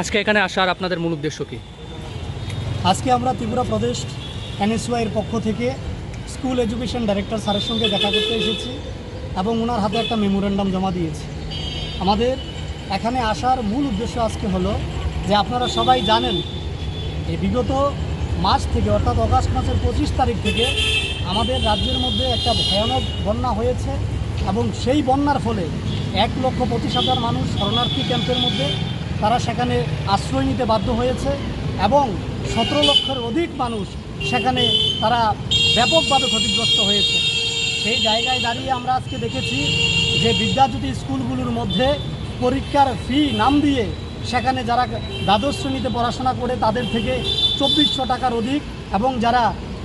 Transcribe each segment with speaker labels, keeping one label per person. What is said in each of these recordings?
Speaker 1: আজকে এখানে আসার আপনাদের মূল উদ্দেশ্য কি?
Speaker 2: আজকে আমরা ত্রিপুরা প্রদেশ এনএসওয়াই এর পক্ষ থেকে স্কুল এডুকেশন ডাইরেক্টর স্যারের সঙ্গে দেখা করতে এসেছি এবং ওনার হাতে একটা মেমোরেন্ডাম জমা দিয়েছি। আমাদের এখানে আসার মূল উদ্দেশ্য আজকে হলো যে আপনারা সবাই জানেন এই বিগত মাস থেকে অর্থাৎ অগাস্ট মাসের পঁচিশ তারিখ থেকে আমাদের রাজ্যের মধ্যে একটা ভয়ানক বন্যা হয়েছে এবং সেই বন্যার ফলে এক লক্ষ পঁচিশ হাজার মানুষ শরণার্থী ক্যাম্পের মধ্যে তারা সেখানে আশ্রয় নিতে বাধ্য হয়েছে এবং সতেরো লক্ষের অধিক মানুষ সেখানে তারা ব্যাপকভাবে ক্ষতিগ্রস্ত হয়েছে। সেই জায়গায় দাঁড়িয়ে আমরা আজকে দেখেছি যে বিদ্যাজ্যোতি স্কুলগুলোর মধ্যে পরীক্ষার ফি নাম দিয়ে সেখানে যারা দ্বাদশ শ্রেণীতে পড়াশোনা করে তাদের থেকে চব্বিশশো টাকার অধিক এবং যারা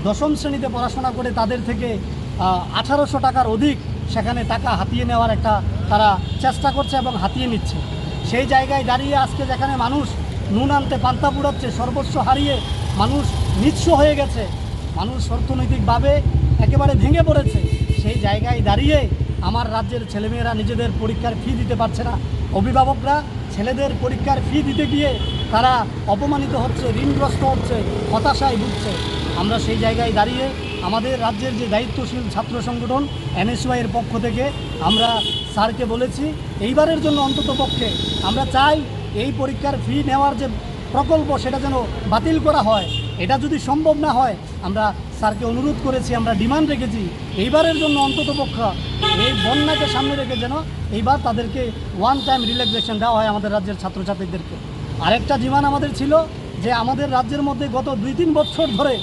Speaker 2: দশম শ্রেণীতে পড়াশোনা করে তাদের থেকে আঠারোশো টাকার অধিক সেখানে টাকা হাতিয়ে নেওয়ার একটা তারা চেষ্টা করছে এবং হাতিয়ে নিচ্ছে। সেই জায়গায় দাঁড়িয়ে আজকে যেখানে মানুষ নুন আনতে পান্তা পুড়াচ্ছে, সর্বস্ব হারিয়ে মানুষ নিঃস্ব হয়ে গেছে, মানুষ অর্থনৈতিকভাবে একেবারে ভেঙে পড়েছে, সেই জায়গায় দাঁড়িয়ে আমার রাজ্যের ছেলেমেয়েরা নিজেদের পরীক্ষার ফি দিতে পারছে না। অভিভাবকরা ছেলেদের পরীক্ষার ফি দিতে গিয়ে তারা অপমানিত হচ্ছে, ঋণগ্রস্ত হচ্ছে, হতাশায় ভুগছে। আমরা সেই জায়গায় দাঁড়িয়ে আমাদের রাজ্যের যে দায়িত্বশীল ছাত্র সংগঠন এনএসওয়াই এর পক্ষ থেকে আমরা স্যারকে বলেছি, এইবারের জন্য অন্তত পক্ষে আমরা চাই এই পরীক্ষার ফি নেওয়ার যে প্রকল্প সেটা যেন বাতিল করা হয়। এটা যদি সম্ভব না হয়, আমরা স্যারকে অনুরোধ করেছি, আমরা ডিমান্ড রেখেছি, এইবারের জন্য অন্তত পক্ষ এই বন্যাকে সামনে রেখে যেন এইবার তাদেরকে ওয়ান টাইম রিল্যাক্সেশন দেওয়া হয় আমাদের রাজ্যের ছাত্রছাত্রীদেরকে। আরেকটা ডিমান্ড আমাদের ছিল যে আমাদের রাজ্যের মধ্যে গত দুই তিন বছর ধরে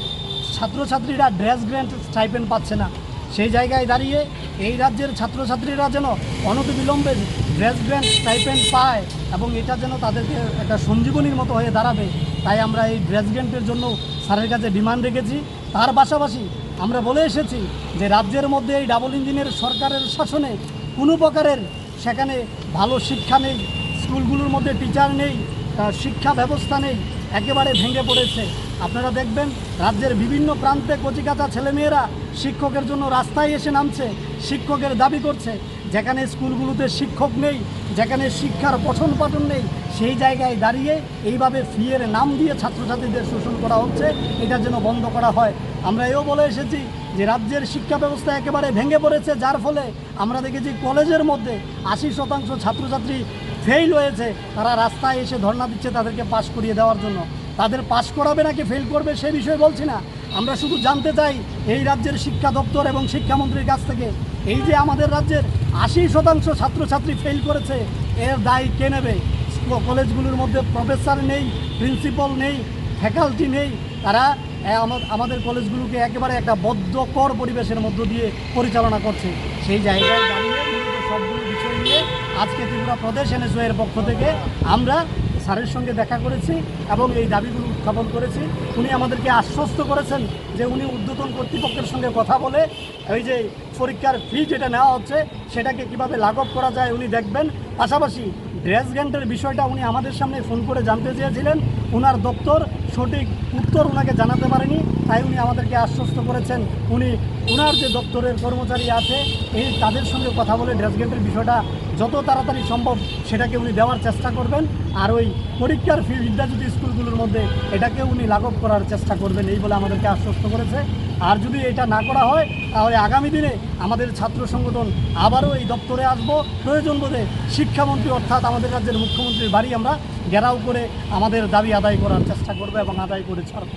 Speaker 2: ছাত্রছাত্রীরা ড্রেস গ্র্যান্ট স্টাইপেন্ড পাচ্ছে না। সেই জায়গায় দাঁড়িয়ে এই রাজ্যের ছাত্রছাত্রীরা যেন অনতিবিলম্বে ড্রেস গ্র্যান্ট স্টাইপেন্ড পায় এবং এটা যেন তাদেরকে একটা সঞ্জীবনীর মতো হয়ে দাঁড়াবে, তাই আমরা এই ড্রেস গ্র্যান্টের জন্য স্যারের কাছে ডিমান্ড রেখেছি। তার পাশাপাশি আমরা বলে এসেছি যে রাজ্যের মধ্যে এই ডাবল ইঞ্জিনের সরকারের শাসনে কোনো প্রকারের সেখানে ভালো শিক্ষা নেই, স্কুলগুলোর মধ্যে টিচার নেই শিক্ষা ব্যবস্থা নেই, একেবারে ভেঙে পড়েছে। আপনারা দেখবেন রাজ্যের বিভিন্ন প্রান্তে কচিকাচা ছেলেমেয়েরা শিক্ষকের জন্য রাস্তায় এসে নামছে, শিক্ষকের দাবি করছে। যেখানে স্কুলগুলোতে শিক্ষক নেই, যেখানে শিক্ষার পঠন পাঠন নেই, সেই জায়গায় দাঁড়িয়ে এইভাবে ফিয়ের নাম দিয়ে ছাত্রছাত্রীদের শোষণ করা হচ্ছে, এটা যেন বন্ধ করা হয়। আমরা এও বলে এসেছি যে রাজ্যের শিক্ষা ব্যবস্থা একেবারে ভেঙে পড়েছে, যার ফলে আমরা দেখেছি কলেজের মধ্যে আশি শতাংশ ছাত্রছাত্রী ফেল হয়েছে। তারা রাস্তায় এসে ধর্ণা দিচ্ছে তাদেরকে পাশ করিয়ে দেওয়ার জন্য। তাদের পাশ করাবে নাকি ফেল করবে সে বিষয়ে বলছি না। আমরা শুধু জানতে চাই এই রাজ্যের শিক্ষা দপ্তর এবং শিক্ষামন্ত্রীর কাছ থেকে এই যে আমাদের রাজ্যের আশি শতাংশ ছাত্রছাত্রী ফেল করেছে, এর দায় কে নেবে? কলেজগুলোর মধ্যে প্রফেসর নেই প্রিন্সিপাল নেই ফ্যাকাল্টি নেই। তারা আমাদের কলেজগুলোকে একেবারে একটা বদ্ধকর পরিবেশের মধ্য দিয়ে পরিচালনা করছে। সেই জায়গায় দাঁড়িয়ে সবগুলো বিষয় নিয়ে আজকে ত্রিপুরা প্রদেশ এনএসওয়ের পক্ষ থেকে আমরা স্যারের সঙ্গে দেখা করেছি এবং এই দাবিগুলো উত্থাপন করেছি উনি আমাদেরকে আশ্বস্ত করেছেন যে উনি ঊর্ধ্বতন কর্তৃপক্ষের সঙ্গে কথা বলে এই যে পরীক্ষার ফি যেটা নেওয়া হচ্ছে, সেটাকে কীভাবে লাঘব করা যায় উনি দেখবেন। পাশাপাশি ড্রেস গ্যান্টের বিষয়টা উনি আমাদের সামনে ফোন করে জানতে চেয়েছিলেন। ওনার দপ্তর সঠিক উত্তর ওনাকে জানাতে পারেনি, তাই উনি আমাদেরকে আশ্বস্ত করেছেন। উনি ওনার যে দপ্তরের কর্মচারী আছে, এই তাদের সঙ্গে কথা বলে ড্রেস গ্যান্টের বিষয়টা যত তাড়াতাড়ি সম্ভব সেটাকে উনি দেওয়ার চেষ্টা করবেন। আর ওই পরীক্ষার ফি বিদ্যাজ্যোতি স্কুলগুলোর মধ্যে এটাকে উনি লাঘব করার চেষ্টা করবেন এই বলে আমাদেরকে আশ্বস্ত করেছে। আর যদি এটা না করা হয়, তাহলে আগামী দিনে আমাদের ছাত্র সংগঠন আবারও এই দপ্তরে আসব। প্রয়োজন বোধে শিক্ষামন্ত্রী অর্থাৎ আমাদের রাজ্যের মুখ্যমন্ত্রীর বাড়ি আমরা ঘেরাও করে আমাদের দাবি আদায় করার চেষ্টা করব এবং আদায় করে ছাড়বো।